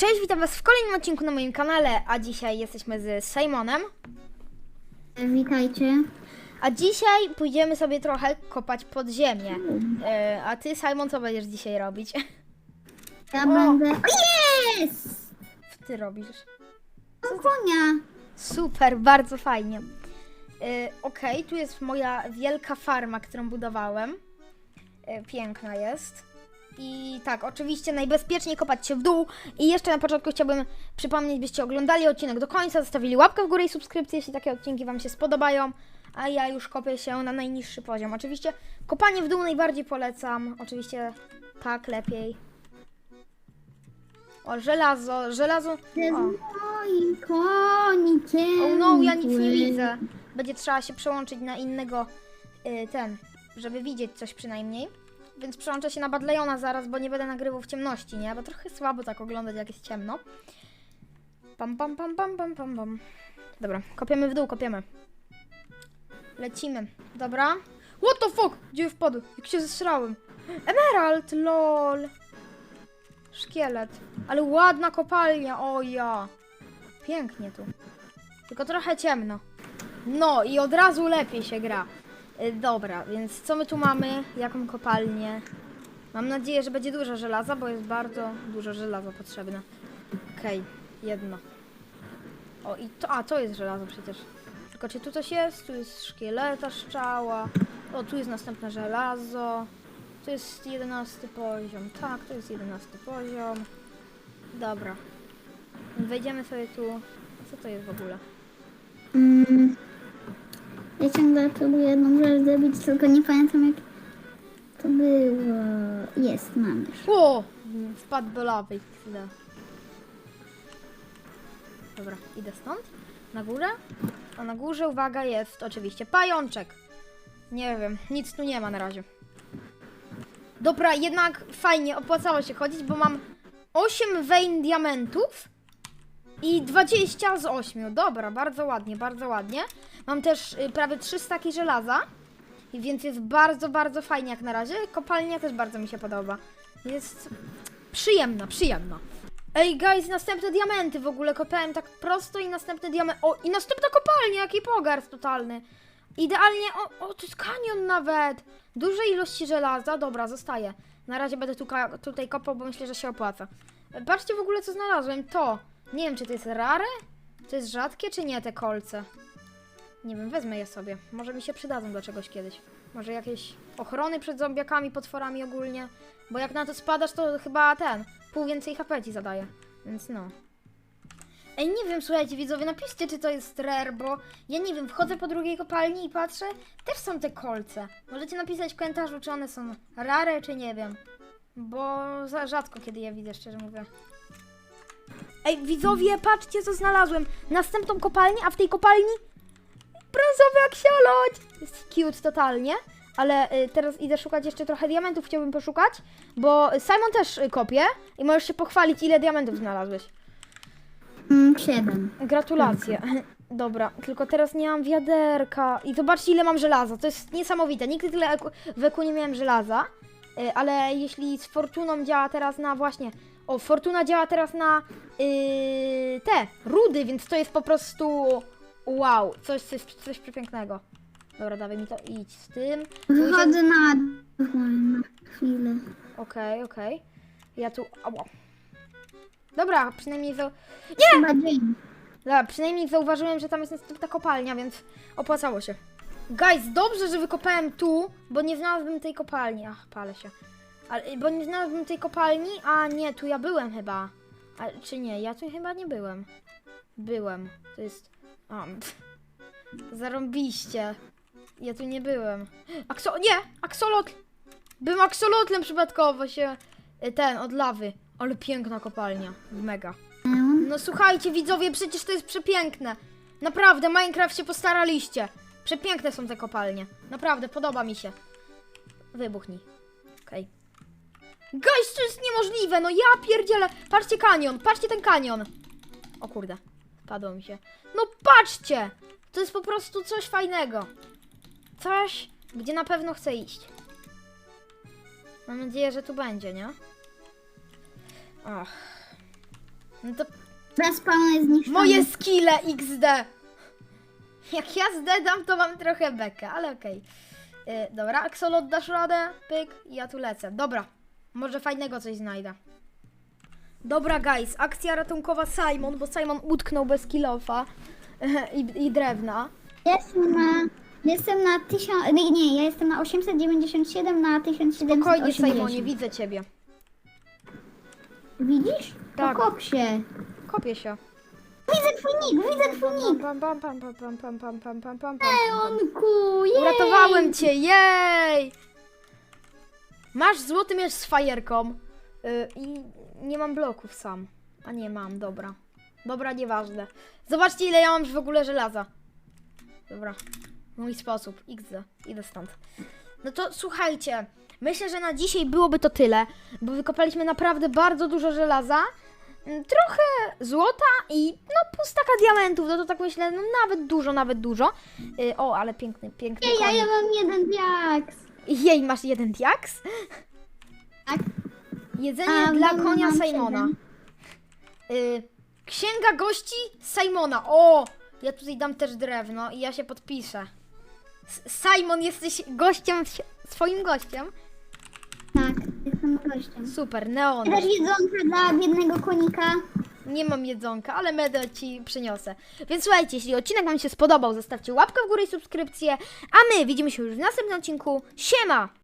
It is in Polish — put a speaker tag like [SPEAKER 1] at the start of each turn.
[SPEAKER 1] Cześć, witam was w kolejnym odcinku na moim kanale, a dzisiaj jesteśmy z Simonem.
[SPEAKER 2] Witajcie.
[SPEAKER 1] A dzisiaj pójdziemy sobie trochę kopać pod ziemię. E, a ty, Simon, co będziesz dzisiaj robić?
[SPEAKER 2] Ja będę. O jest!
[SPEAKER 1] Co ty robisz?
[SPEAKER 2] Mam konia.
[SPEAKER 1] Super, bardzo fajnie. E, Okej, tu jest moja wielka farma, którą budowałem. E, piękna jest. I tak, oczywiście najbezpieczniej kopać się w dół. I jeszcze na początku chciałbym przypomnieć, byście oglądali odcinek do końca, zostawili łapkę w górę i subskrypcję, jeśli takie odcinki Wam się spodobają. A ja już kopię się na najniższy poziom. Oczywiście kopanie w dół najbardziej polecam. Oczywiście tak, lepiej. O, żelazo, żelazo. O. Oh no, ja nic nie widzę. Będzie trzeba się przełączyć na innego y, ten, żeby widzieć coś przynajmniej. Więc przełączę się na Badlejona zaraz, bo nie będę nagrywał w ciemności, nie? Bo trochę słabo tak oglądać, jak jest ciemno. Pam, pam, pam, pam, pam, pam, pam. Dobra, kopiemy w dół, kopiemy. Lecimy. Dobra. What the fuck? Gdzie wpadł? Jak się zesrałem. Emerald, lol. Szkielet. Ale ładna kopalnia, o ja. Pięknie tu. Tylko trochę ciemno. No i od razu lepiej się gra. Y, Dobra, więc co my tu mamy? Jaką kopalnię? Mam nadzieję, że będzie dużo żelaza, bo jest bardzo dużo żelaza potrzebne. Okej, jedno. O i to, a to jest żelazo przecież. Tylko czy tu coś jest? Tu jest szkieleta szczała. O, tu jest następne żelazo. Tu jest jedenasty poziom. Tak, to jest jedenasty poziom. Dobra. Wejdziemy sobie tu. Co to jest w ogóle?
[SPEAKER 2] Mm. Ja ciągle próbuję jedną rzecz zrobić, tylko nie pamiętam jak to było. Jest, mam już.
[SPEAKER 1] O! Wpadł do lawy. Dobra, idę stąd. Na górę. A na górze, uwaga, jest oczywiście pajączek. Nie wiem, nic tu nie ma na razie. Dobra, jednak fajnie, opłacało się chodzić, bo mam 8 vein diamentów i 20 z 8. Dobra, bardzo ładnie, bardzo ładnie. Mam też y, prawie 3 staki żelaza. Więc jest bardzo, bardzo fajnie jak na razie. Kopalnia też bardzo mi się podoba. Jest przyjemna, przyjemna. Ej, guys, następne diamenty w ogóle kopałem tak prosto i następne diamenty. O, i następna kopalnia, jaki pogarst totalny. Idealnie, o, o, to jest kanion nawet. Duże ilości żelaza, dobra, zostaje. Na razie będę tu, tutaj kopał, bo myślę, że się opłaca. Patrzcie w ogóle, co znalazłem. To. Nie wiem, czy to jest rare? To jest rzadkie, czy nie, te kolce? Nie wiem, wezmę je sobie. Może mi się przydadzą do czegoś kiedyś. Może jakieś ochrony przed zombiakami, potworami ogólnie. Bo jak na to spadasz, to chyba ten, pół więcej HP ci zadaje. Więc no. Ej, nie wiem, słuchajcie widzowie, napiszcie, czy to jest rare, bo ja nie wiem, wchodzę po drugiej kopalni i patrzę, też są te kolce. Możecie napisać w komentarzu, czy one są rare, czy nie wiem. Bo za rzadko kiedy je widzę, szczerze mówiąc. Ej, widzowie, patrzcie, co znalazłem. Następną kopalnię, a w tej kopalni brązowy aksiolot! Jest cute totalnie. Ale y, teraz idę szukać jeszcze trochę diamentów, chciałbym poszukać, bo Simon też y, kopie i możesz się pochwalić, ile diamentów znalazłeś.
[SPEAKER 2] Mm, siedem.
[SPEAKER 1] Gratulacje. Dobra, tylko teraz nie mam wiaderka. I zobaczcie, ile mam żelaza. To jest niesamowite. Nigdy tyle eku- w eku nie miałem żelaza. Y, Ale jeśli z Fortuną działa teraz na właśnie. O, Fortuna działa teraz na yy, te rudy, więc to jest po prostu wow, coś, coś, coś przepięknego. Dobra, dawaj mi to, idź z tym.
[SPEAKER 2] Wychodzę na chwilę.
[SPEAKER 1] Okej, okej. Ja tu. Ała. Dobra, przynajmniej.
[SPEAKER 2] Chyba dzień.
[SPEAKER 1] Dobra, przynajmniej zauważyłem, że tam jest następna kopalnia, więc opłacało się. Guys, dobrze, że wykopałem tu, bo nie znalazłbym tej kopalni. Ach, palę się. Ale, bo nie znalazłbym tej kopalni, a nie, tu ja byłem chyba. A, czy nie, ja tu chyba nie byłem. Byłem. To jest... A. Zarąbiście. Ja tu nie byłem. Akso... Nie! Aksolot! Byłem aksolotlem przypadkowo się... y, Ten, od lawy. Ale piękna kopalnia. Mega. No słuchajcie, widzowie, przecież to jest przepiękne. Naprawdę, Minecraft się postaraliście. Przepiękne są te kopalnie. Naprawdę, podoba mi się. Wybuchnij. Okej. Guys, to jest niemożliwe, no ja pierdzielę. Patrzcie kanion, patrzcie ten kanion. O kurde, padło mi się. No patrzcie! To jest po prostu coś fajnego. Coś, gdzie na pewno chcę iść. Mam nadzieję, że tu będzie, nie? Ach. No to
[SPEAKER 2] Respawn jest zniszczony.
[SPEAKER 1] moje skille XD. Jak ja zdedam, to mam trochę bekę, ale okej. Y, dobra, Axolot dasz radę? Pyk, ja tu lecę. Dobra, może fajnego coś znajdę. Dobra, guys, akcja ratunkowa Simon, bo Simon utknął bez kilofa i, i drewna.
[SPEAKER 2] Jestem na... Jestem na 1000... Nie, nie, ja jestem na 897 na 1780.
[SPEAKER 1] Spokojnie, Simonie, widzę ciebie.
[SPEAKER 2] Widzisz?
[SPEAKER 1] Tak.
[SPEAKER 2] Pokop się.
[SPEAKER 1] Kopię się.
[SPEAKER 2] Widzę twój nick, widzę twój nick.
[SPEAKER 1] Pam, pam, pam, pam, pam, pam, pam, pam, pam, pam, pam.
[SPEAKER 2] Leonku, jej!
[SPEAKER 1] Uratowałem cię, jej! Masz złoty miecz z fajerką yy, i nie mam bloków sam. A nie mam, dobra. Dobra, nieważne. Zobaczcie ile ja mam w ogóle żelaza. Dobra. Mój sposób. XD. Idę stąd. No to słuchajcie. Myślę, że na dzisiaj byłoby to tyle, bo wykopaliśmy naprawdę bardzo dużo żelaza. mm, Trochę złota i no pół staka diamentów, no to tak myślę, no nawet dużo, nawet dużo. Yy, o, ale piękny, piękny
[SPEAKER 2] Ej, ja, ja mam jeden diaks.
[SPEAKER 1] Jej, masz jeden diaks?
[SPEAKER 2] Tak.
[SPEAKER 1] Jedzenie
[SPEAKER 2] A,
[SPEAKER 1] dla
[SPEAKER 2] mam-
[SPEAKER 1] konia
[SPEAKER 2] mam
[SPEAKER 1] Simona.
[SPEAKER 2] siedem.
[SPEAKER 1] Y, księga gości Simona. O! Ja tutaj dam też drewno i ja się podpiszę. S- Simon, jesteś gościem, w si- swoim gościem?
[SPEAKER 2] Tak, jestem gościem.
[SPEAKER 1] Super, neon.
[SPEAKER 2] Dasz jedzonka dla biednego konika?
[SPEAKER 1] Nie mam jedzonka, ale medal ci przyniosę. Więc słuchajcie, jeśli odcinek Wam się spodobał, zostawcie łapkę w górę i subskrypcję. A my widzimy się już w następnym odcinku. Siema!